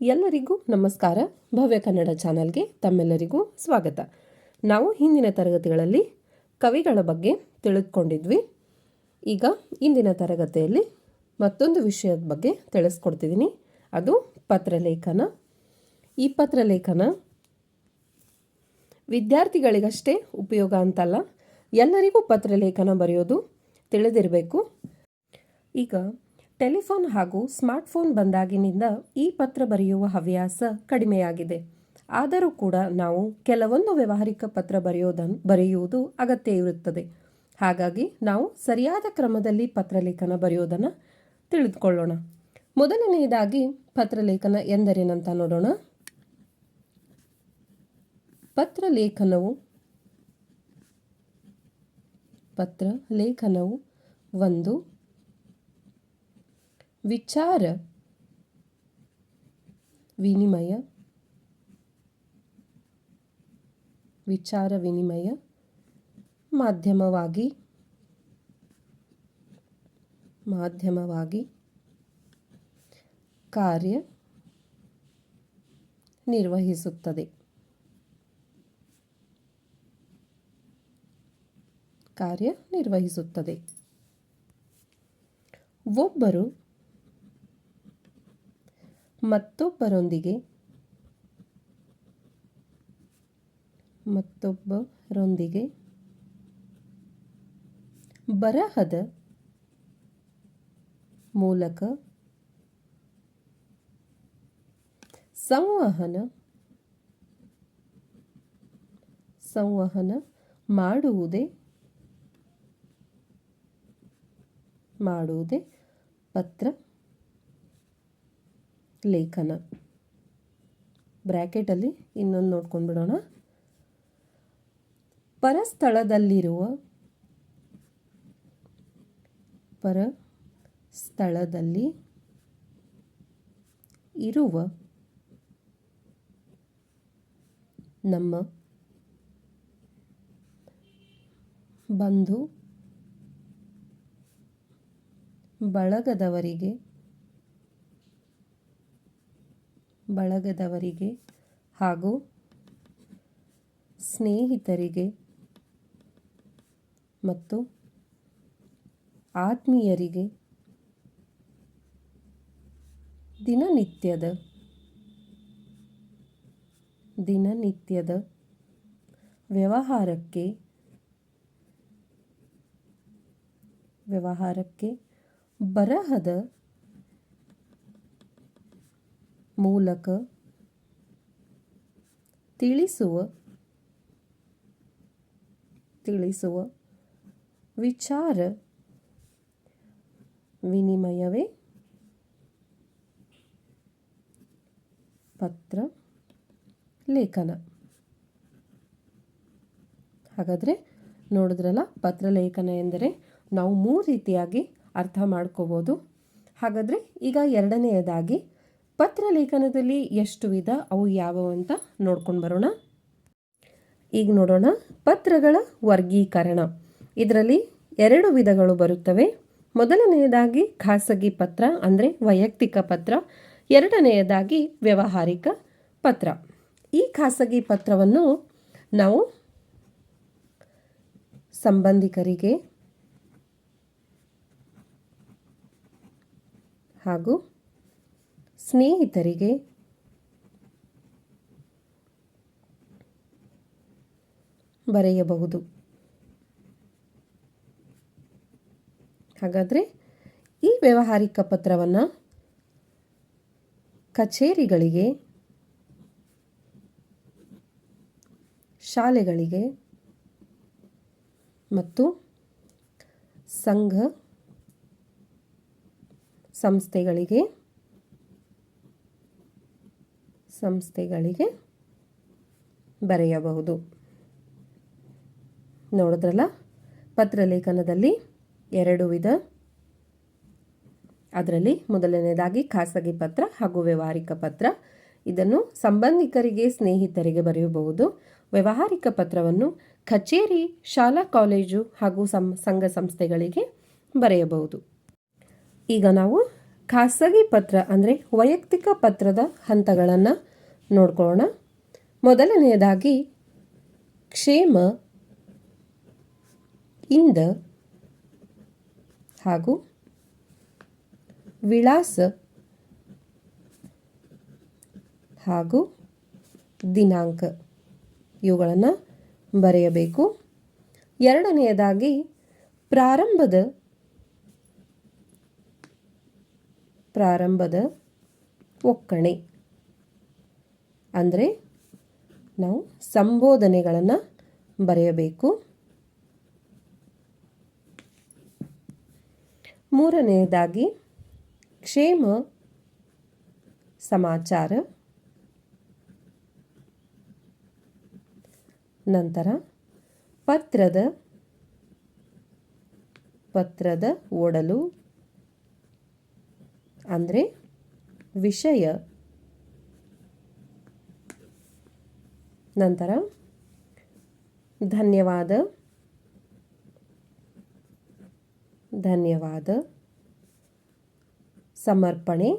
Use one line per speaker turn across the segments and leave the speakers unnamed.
ಎಲ್ಲರಿಗೂ ನಮಸ್ಕಾರ. ಭವ್ಯ ಕನ್ನಡ ಚಾನಲ್ಗೆ ತಮ್ಮೆಲ್ಲರಿಗೂ ಸ್ವಾಗತ. ನಾವು ಹಿಂದಿನ ತರಗತಿಗಳಲ್ಲಿ ಕವಿಗಳ ಬಗ್ಗೆ ತಿಳಿದುಕೊಂಡಿದ್ವಿ. ಈಗ ಇಂದಿನ ತರಗತಿಯಲ್ಲಿ ಮತ್ತೊಂದು ವಿಷಯದ ಬಗ್ಗೆ ತಿಳಿಸ್ಕೊಡ್ತಿದ್ದೀನಿ. ಅದು ಪತ್ರಲೇಖನ. ಈ ಪತ್ರಲೇಖನ ವಿದ್ಯಾರ್ಥಿಗಳಿಗಷ್ಟೇ ಉಪಯೋಗ ಅಂತಲ್ಲ, ಎಲ್ಲರಿಗೂ ಪತ್ರಲೇಖನ ಬರೆಯೋದು ತಿಳಿದಿರಬೇಕು. ಈಗ ಟೆಲಿಫೋನ್ ಹಾಗೂ ಸ್ಮಾರ್ಟ್ಫೋನ್ ಬಂದಾಗಿನಿಂದ ಈ ಪತ್ರ ಬರೆಯುವ ಹವ್ಯಾಸ ಕಡಿಮೆಯಾಗಿದೆ. ಆದರೂ ಕೂಡ ನಾವು ಕೆಲವೊಂದು ವ್ಯವಹಾರಿಕ ಪತ್ರ ಬರೆಯೋದನ್ನು ಬರೆಯುವುದು ಅಗತ್ಯ ಇರುತ್ತದೆ. ಹಾಗಾಗಿ ನಾವು ಸರಿಯಾದ ಕ್ರಮದಲ್ಲಿ ಪತ್ರಲೇಖನ ಬರೆಯೋದನ್ನು ತಿಳಿದುಕೊಳ್ಳೋಣ. ಮೊದಲನೆಯದಾಗಿ ಪತ್ರಲೇಖನ ಎಂದರೇನಂತ ನೋಡೋಣ. ಪತ್ರಲೇಖನವು ಪತ್ರ ಲೇಖನವು ಒಂದು ವಿಚಾರ ವಿನಿಮಯ ವಿಚಾರ ವಿನಿಮಯ ಮಾಧ್ಯಮವಾಗಿ ಮಾಧ್ಯಮವಾಗಿ ಕಾರ್ಯ ನಿರ್ವಹಿಸುತ್ತದೆ. ಕಾರ್ಯ ನಿರ್ವಹಿಸುತ್ತದೆ. ಒಬ್ಬರು ಮತ್ತೊಬ್ಬರೊಂದಿಗೆ. ಮತ್ತೊಬ್ಬರೊಂದಿಗೆ. ಬರಹದ ಮೂಲಕ ಸಂವಹನ ಸಂವಹನ ಮಾಡುವುದೇ ಮಾಡುವುದೇ ಪತ್ರ. ಲೇಖನ. ಬ್ರ್ಯಾಕೆಟಲ್ಲಿ ಇನ್ನೊಂದು ನೋಡ್ಕೊಂಡ್ಬಿಡೋಣ ಪರಸ್ಥಳದಲ್ಲಿರುವ ಪರ ಸ್ಥಳದಲ್ಲಿ ಇರುವ ನಮ್ಮ ಬಂಧು ಬಳಗದವರಿಗೆ ಬಳಗದವರಿಗೆ ಹಾಗೂ ಸ್ನೇಹಿತರಿಗೆ ಮತ್ತು ಆತ್ಮೀಯರಿಗೆ ದಿನನಿತ್ಯದ ದಿನನಿತ್ಯದ ವ್ಯವಹಾರಕ್ಕೆ ವ್ಯವಹಾರಕ್ಕೆ ಬರಹದ ಮೂಲಕ ತಿಳಿಸುವ ತಿಳಿಸುವ ವಿಚಾರ ವಿನಿಮಯವೇ? ಪತ್ರ, ಲೇಖನ. ಹಾಗಾದರೆ ನೋಡಿದ್ರಲ್ಲ, ಪತ್ರ, ಲೇಖನ ಎಂದರೆ ನಾವು ಮೂರು ರೀತಿಯಾಗಿ ಅರ್ಥ ಮಾಡ್ಕೋಬೋದು. ಹಾಗಾದರೆ ಈಗ ಎರಡನೆಯದಾಗಿ ಪತ್ರಲೇಖನದಲ್ಲಿ ಎಷ್ಟು ವಿಧ, ಅವು ಯಾವುವು ಅಂತ ನೋಡ್ಕೊಂಡು ಬರೋಣ. ಈಗ ನೋಡೋಣ ಪತ್ರಗಳ ವರ್ಗೀಕರಣ. ಇದರಲ್ಲಿ ಎರಡು ವಿಧಗಳು ಬರುತ್ತವೆ. ಮೊದಲನೆಯದಾಗಿ ಖಾಸಗಿ ಪತ್ರ ಅಂದರೆ ವೈಯಕ್ತಿಕ ಪತ್ರ. ಎರಡನೆಯದಾಗಿ ವ್ಯವಹಾರಿಕ ಪತ್ರ. ಈ ಖಾಸಗಿ ಪತ್ರವನ್ನು ನಾವು ಸಂಬಂಧಿಕರಿಗೆ ಹಾಗೂ ಸ್ನೇಹಿತರಿಗೆ ಬರೆಯಬಹುದು. ಹಾಗಾದರೆ ಈ ವ್ಯವಹಾರಿಕ ಪತ್ರವನ್ನು ಕಚೇರಿಗಳಿಗೆ ಶಾಲೆಗಳಿಗೆ ಮತ್ತು ಸಂಘ ಸಂಸ್ಥೆಗಳಿಗೆ ಸಂಸ್ಥೆಗಳಿಗೆ ಬರೆಯಬಹುದು. ನೋಡಿದ್ರಲ್ಲ? ಪತ್ರಲೇಖನದಲ್ಲಿ ಎರಡು ವಿಧ. ಅದರಲ್ಲಿ ಮೊದಲನೇದಾಗಿ ಖಾಸಗಿ ಪತ್ರ ಹಾಗೂ ವ್ಯವಹಾರಿಕ ಪತ್ರ. ಇದನ್ನು ಸಂಬಂಧಿಕರಿಗೆ, ಸ್ನೇಹಿತರಿಗೆ ಬರೆಯಬಹುದು. ವ್ಯವಹಾರಿಕ ಪತ್ರವನ್ನು ಕಚೇರಿ, ಶಾಲಾ, ಕಾಲೇಜು ಹಾಗೂ ಸಂ, ಸಂಘ ಸಂಸ್ಥೆಗಳಿಗೆ ಬರೆಯಬಹುದು. ಈಗ ನಾವು ಖಾಸಗಿ ಪತ್ರ ಅಂದರೆ ವೈಯಕ್ತಿಕ ಪತ್ರದ ಹಂತಗಳನ್ನು ನೋಡ್ಕೊಳ್ಳೋಣ. ಮೊದಲನೆಯದಾಗಿ ಕ್ಷೇಮ ಇಂದ ಹಾಗೂ ವಿಳಾಸ ಹಾಗೂ ದಿನಾಂಕ ಇವುಗಳನ್ನು ಬರೆಯಬೇಕು. ಎರಡನೆಯದಾಗಿ ಪ್ರಾರಂಭದ ಪ್ರಾರಂಭದ ಒಕ್ಕಣೆ. ಅಂದರೆ ನಾವು ಸಂಬೋಧನೆಗಳನ್ನು ಬರೆಯಬೇಕು. ಮೂರನೆಯದಾಗಿ ಕ್ಷೇಮ ಸಮಾಚಾರ. ನಂತರ ಪತ್ರದ ಪತ್ರದ ಓಡಲು ಅಂದರೆ ವಿಷಯ. ನಂತರ ಧನ್ಯವಾದ. ಧನ್ಯವಾದ. ಸಮರ್ಪಣೆ.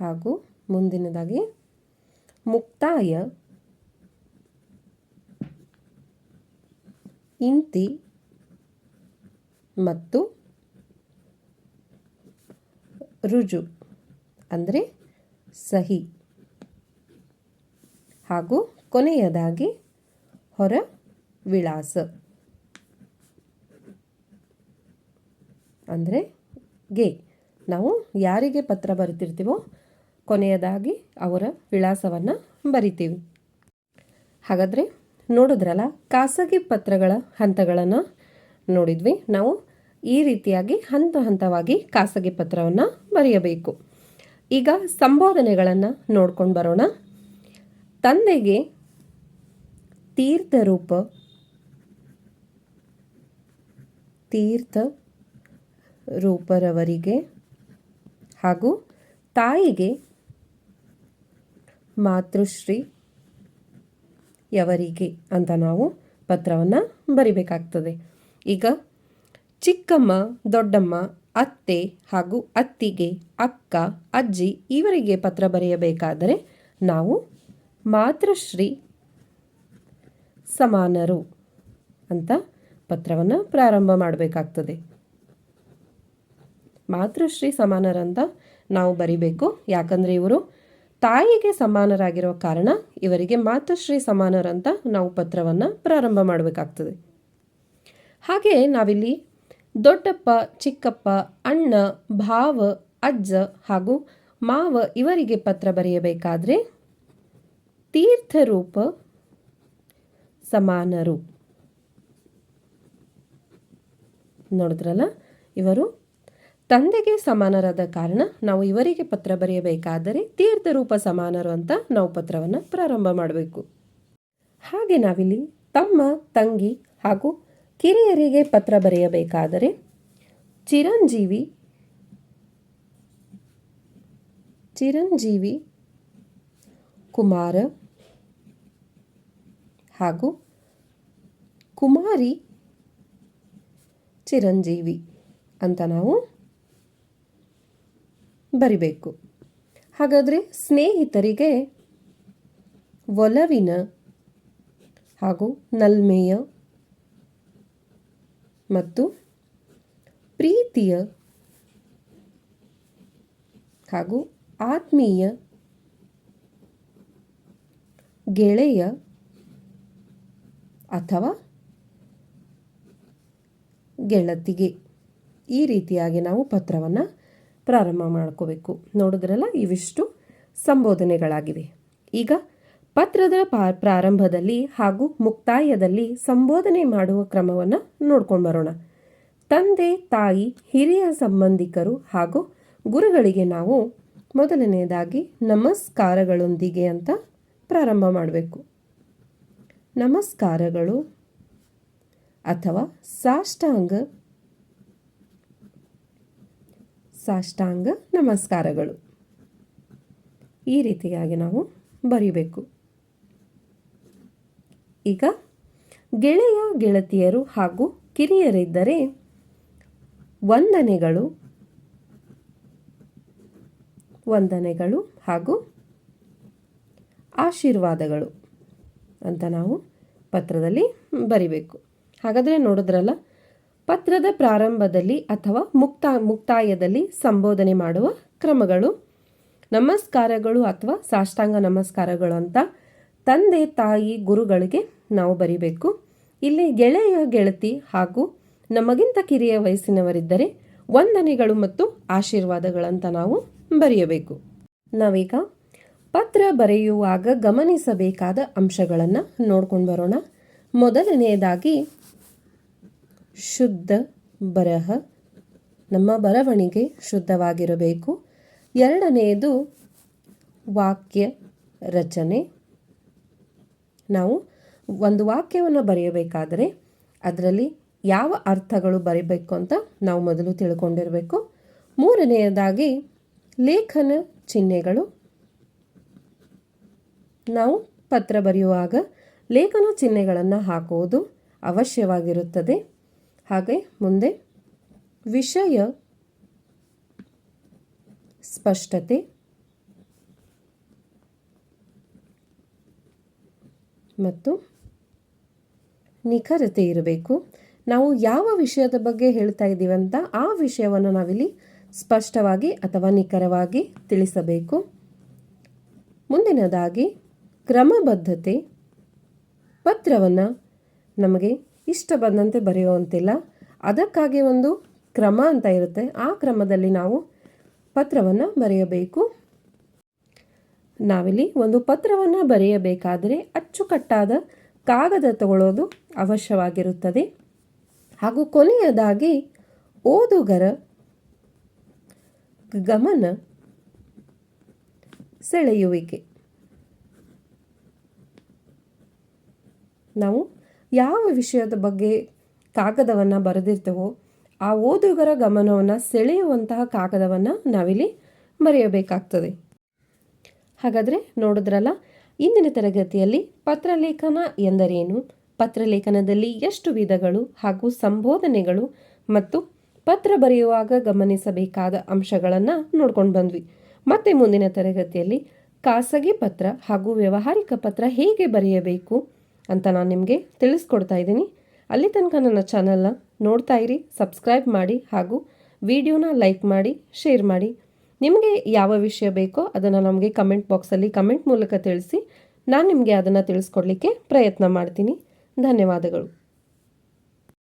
ಹಾಗೂ ಮುಂದಿನದಾಗಿ ಮುಕ್ತಾಯ. ಇಂತಿ ಮತ್ತು ರುಜು. ಅಂದರೆ ಸಹಿ. ಹಾಗೂ ಕೊನೆಯದಾಗಿ ಹೊರ ವಿಳಾಸ. ಅಂದರೆ ಗೆ. ನಾವು ಯಾರಿಗೆ ಪತ್ರ ಬರಿತಿರ್ತೀವೋ ಕೊನೆಯದಾಗಿ ಅವರ ವಿಳಾಸವನ್ನು ಬರಿತೀವಿ. ಹಾಗಾದರೆ ನೋಡಿದ್ರಲ್ಲ, ಖಾಸಗಿ ಪತ್ರಗಳ ಹಂತಗಳನ್ನು ನೋಡಿದ್ವಿ. ನಾವು ಈ ರೀತಿಯಾಗಿ ಹಂತ ಹಂತವಾಗಿ ಖಾಸಗಿ ಪತ್ರವನ್ನು ಬರೆಯಬೇಕು. ಈಗ ಸಂಬೋಧನೆಗಳನ್ನು ನೋಡ್ಕೊಂಡು ಬರೋಣ. ತಂದೆಗೆ ತೀರ್ಥರೂಪ ತೀರ್ಥ ರೂಪರವರಿಗೆ ಹಾಗೂ ತಾಯಿಗೆ ಮಾತೃಶ್ರೀ ಯವರಿಗೆ ಅಂತ ನಾವು ಪತ್ರವನ್ನು ಬರಿಬೇಕಾಗ್ತದೆ. ಈಗ ಚಿಕ್ಕಮ್ಮ, ದೊಡ್ಡಮ್ಮ ಅತ್ತೆ ಹಾಗೂ ಅತ್ತಿಗೆ, ಅಕ್ಕ, ಅಜ್ಜಿ ಇವರಿಗೆ ಪತ್ರ ಬರೆಯಬೇಕಾದರೆ ನಾವು ಮಾತೃಶ್ರೀ ಸಮಾನರು ಅಂತ ಪತ್ರವನ್ನು ಪ್ರಾರಂಭ ಮಾಡಬೇಕಾಗ್ತದೆ. ಮಾತೃಶ್ರೀ ಸಮಾನರಂತ ನಾವು ಬರಿಬೇಕು. ಯಾಕಂದರೆ ಇವರು ತಾಯಿಗೆ ಸಮಾನರಾಗಿರೋ ಕಾರಣ ಇವರಿಗೆ ಮಾತೃಶ್ರೀ ಸಮಾನರಂತ ನಾವು ಪತ್ರವನ್ನು ಪ್ರಾರಂಭ ಮಾಡಬೇಕಾಗ್ತದೆ. ಹಾಗೆ ನಾವಿಲ್ಲಿ ದೊಡ್ಡಪ್ಪ, ಚಿಕ್ಕಪ್ಪ, ಅಣ್ಣ, ಭಾವ, ಅಜ್ಜ ಹಾಗೂ ಮಾವ ಇವರಿಗೆ ಪತ್ರ ಬರೆಯಬೇಕಾದ್ರೆ ತೀರ್ಥರೂಪ ಸಮಾನರು ನೋಡಿದ್ರಲ್ಲ? ಇವರು ತಂದೆಗೆ ಸಮಾನರಾದ ಕಾರಣ ನಾವು ಇವರಿಗೆ ಪತ್ರ ಬರೆಯಬೇಕಾದರೆ ತೀರ್ಥರೂಪ ಸಮಾನರು ಅಂತ ನಾವು ಪತ್ರವನ್ನು ಪ್ರಾರಂಭ ಮಾಡಬೇಕು. ಹಾಗೆ ನಾವಿಲ್ಲಿ ತಮ್ಮ, ತಂಗಿ ಹಾಗೂ ಕಿರಿಯರಿಗೆ ಪತ್ರ ಬರೆಯಬೇಕಾದರೆ ಚಿರಂಜೀವಿ ಚಿರಂಜೀವಿ ಕುಮಾರ ಹಾಗೂ ಕುಮಾರಿ ಚಿರಂಜೀವಿ ಅಂತ ನಾವು ಬರಿಬೇಕು. ಹಾಗಾದರೆ ಸ್ನೇಹಿತರಿಗೆ ಒಲವಿನ ಹಾಗೂ ನಲ್ಮೆಯ ಮತ್ತು ಪ್ರೀತಿಯ ಹಾಗೂ ಆತ್ಮೀಯ ಗೆಳೆಯ ಅಥವಾ ಗೆಳತಿಗೆ ಈ ರೀತಿಯಾಗಿ ನಾವು ಪತ್ರವನ್ನು ಪ್ರಾರಂಭ ಮಾಡ್ಕೋಬೇಕು. ನೋಡಿದ್ರಲ್ಲ, ಇವಿಷ್ಟು ಸಂಬೋಧನೆಗಳಾಗಿವೆ. ಈಗ ಪತ್ರದ ಪ್ರಾರಂಭದಲ್ಲಿ ಹಾಗೂ ಮುಕ್ತಾಯದಲ್ಲಿ ಸಂಬೋಧನೆ ಮಾಡುವ ಕ್ರಮವನ್ನು ನೋಡ್ಕೊಂಡು ಬರೋಣ. ತಂದೆ, ತಾಯಿ, ಹಿರಿಯ ಸಂಬಂಧಿಕರು ಹಾಗೂ ಗುರುಗಳಿಗೆ ನಾವು ಮೊದಲನೆಯದಾಗಿ ನಮಸ್ಕಾರಗಳೊಂದಿಗೆ ಅಂತ ಪ್ರಾರಂಭ ಮಾಡಬೇಕು. ನಮಸ್ಕಾರಗಳು ಅಥವಾ ಸಾಷ್ಟಾಂಗ ಸಾಷ್ಟಾಂಗ ನಮಸ್ಕಾರಗಳು. ಈ ರೀತಿಯಾಗಿ ನಾವು ಬರೀಬೇಕು. ಈಗ ಗೆಳೆಯ ಗೆಳತಿಯರು ಹಾಗೂ ಕಿರಿಯರಿದ್ದರೆ ವಂದನೆಗಳು ವಂದನೆಗಳು ಹಾಗೂ ಆಶೀರ್ವಾದಗಳು ಅಂತ ನಾವು ಪತ್ರದಲ್ಲಿ ಬರಿಬೇಕು. ಹಾಗಾದರೆ ನೋಡಿದ್ರಲ್ಲ, ಪತ್ರದ ಪ್ರಾರಂಭದಲ್ಲಿ ಅಥವಾ ಮುಕ್ತ, ಮುಕ್ತಾಯದಲ್ಲಿ ಸಂಬೋಧನೆ ಮಾಡುವ ಕ್ರಮಗಳು, ನಮಸ್ಕಾರಗಳು ಅಥವಾ ಸಾಷ್ಟಾಂಗ ನಮಸ್ಕಾರಗಳು ಅಂತ ತಂದೆ ತಾಯಿ ಗುರುಗಳಿಗೆ ನಾವು ಬರಿಬೇಕು. ಇಲ್ಲಿ ಗೆಳೆಯ, ಗೆಳತಿ ಹಾಗೂ ನಮಗಿಂತ ಕಿರಿಯ ವಯಸ್ಸಿನವರಿದ್ದರೆ ವಂದನೆಗಳು ಮತ್ತು ಆಶೀರ್ವಾದಗಳಂತ ನಾವು ಬರೆಯಬೇಕು. ನಾವೀಗ ಪತ್ರ ಬರೆಯುವಾಗ ಗಮನಿಸಬೇಕಾದ ಅಂಶಗಳನ್ನು ನೋಡ್ಕೊಂಡು ಬರೋಣ. ಮೊದಲನೆಯದಾಗಿ, ಶುದ್ಧ ಬರಹ ನಮ್ಮ ಬರವಣಿಗೆ ಶುದ್ಧವಾಗಿರಬೇಕು. ಎರಡನೆಯದು ವಾಕ್ಯ ರಚನೆ. ನಾವು ಒಂದು ವಾಕ್ಯವನ್ನು ಬರೆಯಬೇಕಾದರೆ ಅದರಲ್ಲಿ ಯಾವ ಅರ್ಥಗಳು ಬರೀಬೇಕು ಅಂತ ನಾವು ಮೊದಲು ತಿಳ್ಕೊಂಡಿರಬೇಕು. ಮೂರನೆಯದಾಗಿ ಲೇಖನ ಚಿಹ್ನೆಗಳು. ನಾವು ಪತ್ರ ಬರೆಯುವಾಗ ಲೇಖನ ಚಿಹ್ನೆಗಳನ್ನು ಹಾಕುವುದು ಅವಶ್ಯವಾಗಿರುತ್ತದೆ. ಹಾಗೆ ಮುಂದೆ ವಿಷಯ ಸ್ಪಷ್ಟತೆ. ಮತ್ತು ನಿಖರತೆ ಇರಬೇಕು. ನಾವು ಯಾವ ವಿಷಯದ ಬಗ್ಗೆ ಹೇಳ್ತಾ ಇದ್ದೀವಂತ ಆ ವಿಷಯವನ್ನು ನಾವಿಲ್ಲಿ ಸ್ಪಷ್ಟವಾಗಿ ಅಥವಾ ನಿಖರವಾಗಿ ತಿಳಿಸಬೇಕು. ಮುಂದಿನದಾಗಿ ಕ್ರಮಬದ್ಧತೆ. ಪತ್ರವನ್ನು ನಮಗೆ ಇಷ್ಟ ಬಂದಂತೆ ಬರೆಯುವಂತಿಲ್ಲ. ಅದಕ್ಕಾಗಿ ಒಂದು ಕ್ರಮ ಅಂತ ಇರುತ್ತೆ. ಆ ಕ್ರಮದಲ್ಲಿ ನಾವು ಪತ್ರವನ್ನು ಬರೆಯಬೇಕು. ನಾವಿಲ್ಲಿ ಒಂದು ಪತ್ರವನ್ನು ಬರೆಯಬೇಕಾದರೆ ಅಚ್ಚುಕಟ್ಟಾದ ಕಾಗದ ತಗೊಳ್ಳೋದು ಅವಶ್ಯವಾಗಿರುತ್ತದೆ. ಹಾಗೂ ಕೊನೆಯದಾಗಿ, ಓದುಗರ ಗಮನ ಸೆಳೆಯುವಿಕೆ. ನಾವು ಯಾವ ವಿಷಯದ ಬಗ್ಗೆ ಕಾಗದವನ್ನು ಬರೆದಿರ್ತೇವೋ, ಆ ಓದುಗರ ಗಮನವನ್ನು ಸೆಳೆಯುವಂತಹ ಕಾಗದವನ್ನು ನಾವಿಲ್ಲಿ ಬರೆಯಬೇಕಾಗ್ತದೆ. ಹಾಗಾದರೆ ನೋಡಿದ್ರಲ್ಲ, ಇಂದಿನ ತರಗತಿಯಲ್ಲಿ ಪತ್ರಲೇಖನ ಎಂದರೇನು? ಪತ್ರಲೇಖನದಲ್ಲಿ ಎಷ್ಟು ವಿಧಗಳು ಹಾಗೂ ಸಂಬೋಧನೆಗಳು ಮತ್ತು ಪತ್ರ ಬರೆಯುವಾಗ ಗಮನಿಸಬೇಕಾದ ಅಂಶಗಳನ್ನು ನೋಡ್ಕೊಂಡು ಬಂದ್ವಿ. ಮತ್ತೆ ಮುಂದಿನ ತರಗತಿಯಲ್ಲಿ ಖಾಸಗಿ ಪತ್ರ ಹಾಗೂ ವ್ಯವಹಾರಿಕ ಪತ್ರ ಹೇಗೆ ಬರೆಯಬೇಕು ಅಂತ ನಾನು ನಿಮಗೆ ತಿಳಿಸ್ಕೊಡ್ತಾ ಇದ್ದೀನಿ. ಅಲ್ಲಿ ತನಕ ನನ್ನ ಚಾನಲ್ನ ನೋಡ್ತಾ ಇರಿ ಸಬ್ಸ್ಕ್ರೈಬ್ ಮಾಡಿ ಹಾಗೂ ವಿಡಿಯೋನ ಲೈಕ್ ಮಾಡಿ ಶೇರ್ ಮಾಡಿ. ನಿಮಗೆ ಯಾವ ವಿಷಯ ಬೇಕೋ ಅದನ್ನು ನಮಗೆ ಕಮೆಂಟ್ ಬಾಕ್ಸಲ್ಲಿ ಕಮೆಂಟ್ ಮೂಲಕ ತಿಳಿಸಿ, ನಾನು ನಿಮಗೆ ಅದನ್ನು ತಿಳಿಸ್ಕೊಡ್ಲಿಕ್ಕೆ ಪ್ರಯತ್ನ ಮಾಡ್ತೀನಿ. ಧನ್ಯವಾದಗಳು.